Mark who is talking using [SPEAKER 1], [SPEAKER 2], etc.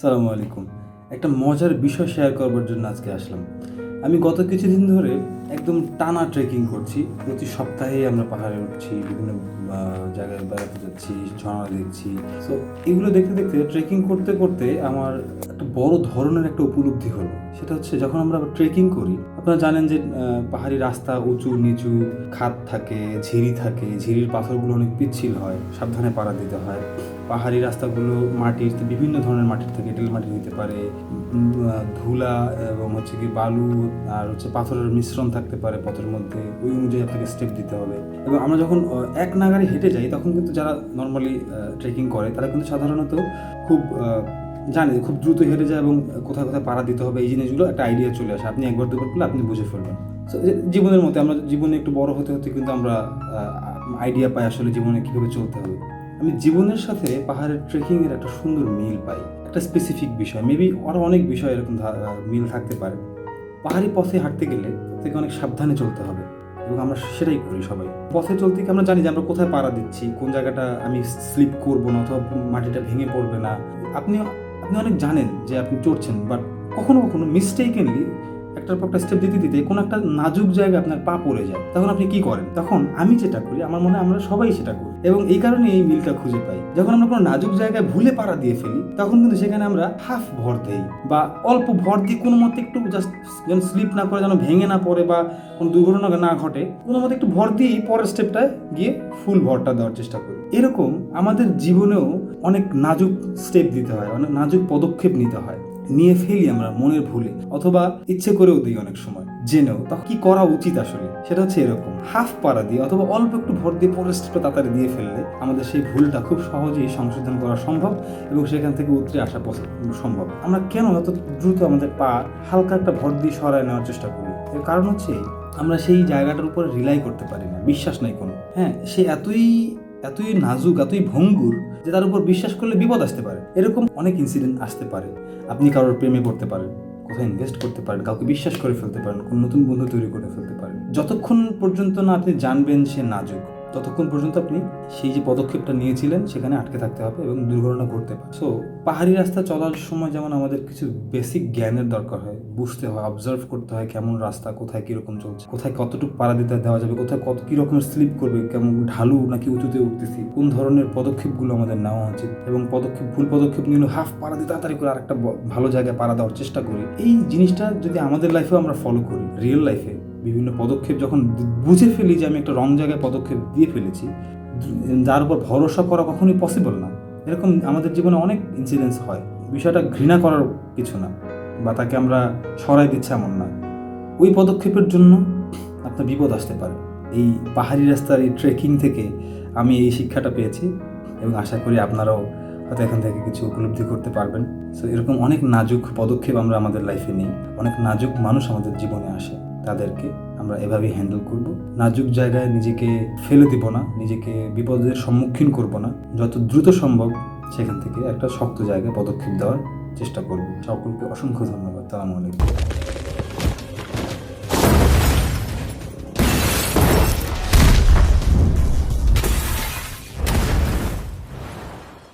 [SPEAKER 1] সালামু আলাইকুম। একটা মজার বিষয় শেয়ার করবার জন্য আজকে আসলাম। আমি গত কিছুদিন ধরে একদম টানা ট্রেকিং করছি। প্রতি সপ্তাহেই আমরা পাহাড়ে উঠছি, বিভিন্ন জায়গায় বেড়াতে যাচ্ছি, ঝর্ণা দেখছি। তো এগুলো দেখতে দেখতে ট্রেকিং করতে করতে আমার একটা বড় ধরনের একটা উপলব্ধি হলো। সেটা হচ্ছে যখন আমরা ট্রেকিং করি, আপনারা জানেন যে পাহাড়ি রাস্তা উঁচু, নিচু খাত থাকে, ঝিরি থাকে, ঝিরির পাথরগুলো অনেক পিচ্ছিল হয়, সাবধানে পাড়া দিতে হয়। পাহাড়ি রাস্তাগুলো মাটির বিভিন্ন ধরনের মাটির থেকে এঁটেল মাটি হতে পারে ধুলা এবং হচ্ছে কি বালু আর হচ্ছে পাথরের মিশ্রণ থাকতে পারে পথের মধ্যে, ওই অনুযায়ী আপনাকে স্টেপ দিতে হবে। এবং আমরা যখন এক নাগারে হেঁটে যাই, তখন কিন্তু যারা নর্মালি ট্রেকিং করে, তারা কিন্তু সাধারণত খুব জানে খুব দ্রুত হেরে যায় এবং কোথায় কোথায় পাড়া দিতে হবে, এই জিনিসগুলো একটা আইডিয়া চলে আসে। আপনি একবার দুবার করলে আপনি বুঝে ফেলবেন। জীবনের মধ্যে আমরা জীবনে একটু বড় হতে হতে কিন্তু আমরা আইডিয়া পাই আসলে জীবনে কীভাবে চলতে হবে। আমি জীবনের সাথে পাহাড়ের ট্রেকিংয়ের একটা সুন্দর মিল পাই। একটা স্পেসিফিক বিষয় মেবি আরও অনেক বিষয় এরকম মিল থাকতে পারে। পাহাড়ি পথে হাঁটতে গেলে থেকে অনেক সাবধানে চলতে হবে এবং আমরা সেটাই করি সবাই। পথে চলতে গিয়ে আমরা জানি যে আমরা কোথায় পাড়া দিচ্ছি, কোন জায়গাটা আমি স্লিপ করব না অথবা মাটিটা ভেঙে পড়বে না। আপনি আপনি অনেক জানেন যে আপনি চড়ছেন বাট কখনো কখনো মিস্টেকেনলি একটার পর একটা স্টেপ দিতে দিতে কোনো একটা নাজুক জায়গায় আপনার পা পড়ে যায়। তখন আপনি কি করেন? তখন আমি যেটা করি, আমার মনে হয় আমরা সবাই সেটা করি। এবং এই কারণে এই মিলটা খুঁজে পাই। যখন আমরা কোনো নাজুক জায়গায় ভুলে পাড়া দিয়ে ফেলি, তখন কিন্তু সেখানে আমরা হাফ ভর দেই বা অল্প ভর দিয়ে কোনো মতে একটু জাস্ট যেন স্লিপ না করে, যেন ভেঙে না পড়ে বা কোনো দুর্ঘটনা না ঘটে, কোনো মতে একটু ভর দিয়েই পরের স্টেপটায় গিয়ে ফুল ভরটা দেওয়ার চেষ্টা করি। এরকম আমাদের জীবনেও অনেক নাজুক স্টেপ দিতে হয়, অনেক নাজুক পদক্ষেপ নিতে হয়। নিয়ে ফেলি আমরা মনের ভুলে, অথবা ইচ্ছে করেও দিই অনেক সময়। জেনেও তখন কি করা উচিত আসলে? সেটা হচ্ছে এরকম। হাফ পাড়া দিয়ে অথবা অল্প একটু ভর দিয়ে পরের স্টেপটা তাড়াতাড়ি দিয়ে ফেললে আমাদের সেই ভুলটা খুব সহজেই সংশোধন করা সম্ভব এবং সেখান থেকে উতরে আসা সম্ভব। আমরা কেন এত দ্রুত আমাদের পা হালকা একটা ভর দিয়ে সরায় নেওয়ার চেষ্টা করি? এর কারণ হচ্ছে, আমরা সেই জায়গাটার উপর রিলাই করতে পারি না। বিশ্বাস নাই কোনো। হ্যাঁ সে এতই এতই নাজুক, এতই ভঙ্গুর যে তার উপর বিশ্বাস করলে বিপদ আসতে পারে। এরকম অনেক ইনসিডেন্ট আসতে পারে। আপনি কারোর প্রেমে পড়তে পারেন কোথায় ইনভেস্ট করতে পারেন, কাউকে বিশ্বাস করে ফেলতে পারেন, কোন নতুন বন্ধু তৈরি করে ফেলতে পারেন। যতক্ষণ পর্যন্ত না আপনি জানবেন সে নাজুক ততক্ষণ পর্যন্ত আপনি সেই যে পদক্ষেপটা নিয়েছিলেন, সেখানে আটকে থাকতে হবে এবং দুর্ঘটনা ঘটতে পারে। সো পাহাড়ি রাস্তা চলার সময় যেমন আমাদের কিছু বেসিক জ্ঞানের দরকার হয়, বুঝতে হয় অবজার্ভ করতে হয় কেমন রাস্তা, কোথায় কীরকম চলছে, কোথায় কতটুকু পাড়া দিতে দেওয়া যাবে, কোথায় কত কিরকমের স্লিপ করবে, কেমন ঢালু নাকি উঁচুতে উঠতেছি, কোন ধরনের পদক্ষেপগুলো আমাদের নেওয়া উচিত এবং পদক্ষেপ, ভুল পদক্ষেপ নিলে হাফ পাড়া দিয়ে তাড়াতাড়ি করে আরেকটা ভালো জায়গায় পাড়া দেওয়ার চেষ্টা করি। এই জিনিসটা যদি আমাদের লাইফেও আমরা ফলো করি রিয়েল লাইফে বিভিন্ন পদক্ষেপ যখন বুঝে ফেলি যে আমি একটা রং জায়গায় পদক্ষেপ দিয়ে ফেলেছি, যার উপর ভরসা করা কখনোই পসিবল না। এরকম আমাদের জীবনে অনেক ইনসিডেন্স হয়। বিষয়টা ঘৃণা করার কিছু না, বা তাকে আমরা সরাই দিচ্ছি এমন না। ওই পদক্ষেপের জন্য আপনার বিপদ আসতে পারে। এই পাহাড়ি রাস্তার এই ট্রেকিং থেকে আমি এই শিক্ষাটা পেয়েছি এবং আশা করি আপনারাও হয়তো এখান থেকে কিছু উপলব্ধি করতে পারবেন। সো এরকম অনেক নাজুক পদক্ষেপ আমরা আমাদের লাইফে নিই। অনেক নাজুক মানুষ আমাদের জীবনে আসে। তাদেরকে আমরা এভাবেই হ্যান্ডেল করব। নাজুক জায়গায় নিজেকে ফেলে দিব না, নিজেকে বিপদের সম্মুখীন করব না। যত দ্রুত সম্ভব সেখান থেকে একটা শক্ত জায়গায় পদক্ষেপ দেওয়ার চেষ্টা করব। সকলকে অসংখ্য ধন্যবাদ। সালামু আলাইকুম।